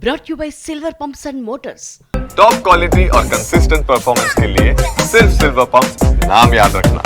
brought you by Silver Pumps and Motors. Top quality और consistent performance के लिए सिर्फ सिल्वर पंप नाम याद रखना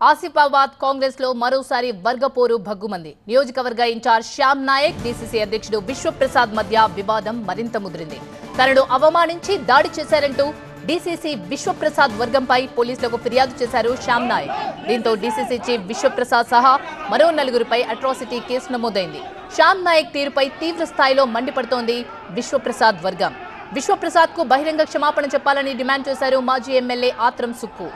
ఆసిఫాబాద్ కాంగ్రెస్ లో మరోసారి వర్గపోరు భగ్గుమంది నియోజకవర్గ ఇన్ఛార్జ్ శ్యామ్ నాయక్ డీసీసీ అధ్యక్షుడు విశ్వప్రసాద్ మధ్య వివాదం మరింత ముదిరింది తనను అవమానించి దాడి చేశారంటూ డీసీసీ విశ్వప్రసాద్ వర్గంపై పోలీసులకు ఫిర్యాదు చేశారు శ్యామ్ నాయక్ దీంతో డీసీసీ చీఫ్ విశ్వప్రసాద్ సహా మరో నలుగురిపై అట్రాసిటీ కేసు నమోదైంది శ్యామ్ నాయక్ తీరుపై తీవ్ర స్థాయిలో మండిపడుతోంది విశ్వప్రసాద్ వర్గం విశ్వప్రసాద్ కు బహిరంగ క్షమాపణ చెప్పాలని డిమాండ్ చేశారు మాజీ ఎమ్మెల్యే ఆత్రం సుక్కు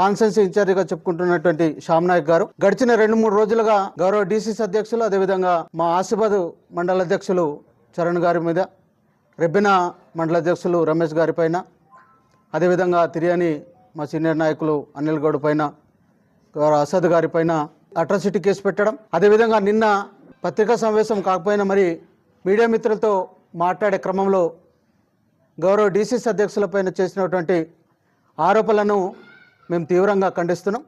కాన్సెన్స్ ఇన్ఛార్జిగా చెప్పుకుంటున్నటువంటి శ్యామ్ నాయక్ గారు. గడిచిన రెండు మూడు రోజులుగా గౌరవ డీసీసీ అధ్యక్షులు అదేవిధంగా మా ఆసిఫాబాద్ మండల అధ్యక్షులు చరణ్ గారి మీద రెబ్బిన మండల అధ్యక్షులు రమేష్ గారి పైన అదేవిధంగా తిరియాని మా సీనియర్ నాయకులు అనిల్ గౌడ్ పైన గౌరవ అసద్ గారి పైన అట్రాసిటీ కేసు పెట్టడం. అదేవిధంగా నిన్న పత్రికా సమావేశం కాకపోయినా మరి మీడియా మిత్రులతో మాట్లాడే క్రమంలో గౌరవ డీసీసీ అధ్యక్షులపైన చేసినటువంటి ఆరోపణలను మేము తీవ్రంగా ఖండిస్తున్నాం.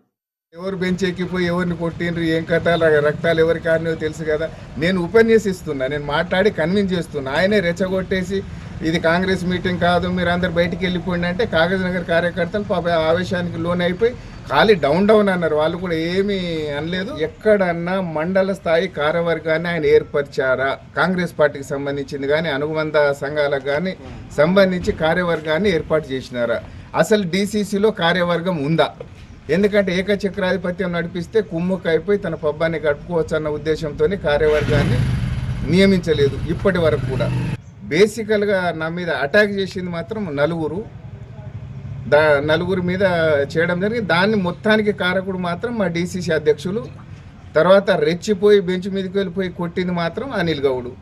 ఎవరు బెంచ్ ఎక్కిపోయి ఎవరిని కొట్టిండ్రు ఏం కట్టాలి రక్తాలు ఎవరి కారణో తెలుసు కదా. నేను ఉపన్యసిస్తున్నా నేను మాట్లాడి కన్విన్స్ చేస్తున్నా. ఆయనే రెచ్చగొట్టేసి ఇది కాంగ్రెస్ మీటింగ్ కాదు మీరు అందరు బయటికి వెళ్ళిపోయింది అంటే కాగజ్ నగర్ కార్యకర్తలు పాప ఆవేశానికి లోన్ అయిపోయి ఖాళీ డౌన్ డౌన్ అన్నారు. వాళ్ళు కూడా ఏమీ అనలేదు. ఎక్కడన్నా మండల స్థాయి కార్యవర్గాన్ని ఆయన ఏర్పరిచారా? కాంగ్రెస్ పార్టీకి సంబంధించింది కానీ అనుబంధ సంఘాలకు కానీ సంబంధించి కార్యవర్గాన్ని ఏర్పాటు చేసినారా? అసలు డీసీసీలో కార్యవర్గం ఉందా? ఎందుకంటే ఏకచక్రాధిపత్యం నడిపిస్తే కుమ్ముకు అయిపోయి తన పబ్బాన్ని గడుపుకోవచ్చు అన్న ఉద్దేశంతో కార్యవర్గాన్ని నియమించలేదు ఇప్పటి వరకు కూడా. బేసికల్గా నా మీద అటాక్ చేసింది మాత్రం నలుగురు. దా నలుగురి మీద చేయడం జరిగింది. దాన్ని మొత్తానికి కారకుడు మాత్రం మా డీసీసీ అధ్యక్షులు తర్వాత రెచ్చిపోయి బెంచ్ మీదకి వెళ్ళిపోయి కొట్టింది మాత్రం అనిల్ గౌడు.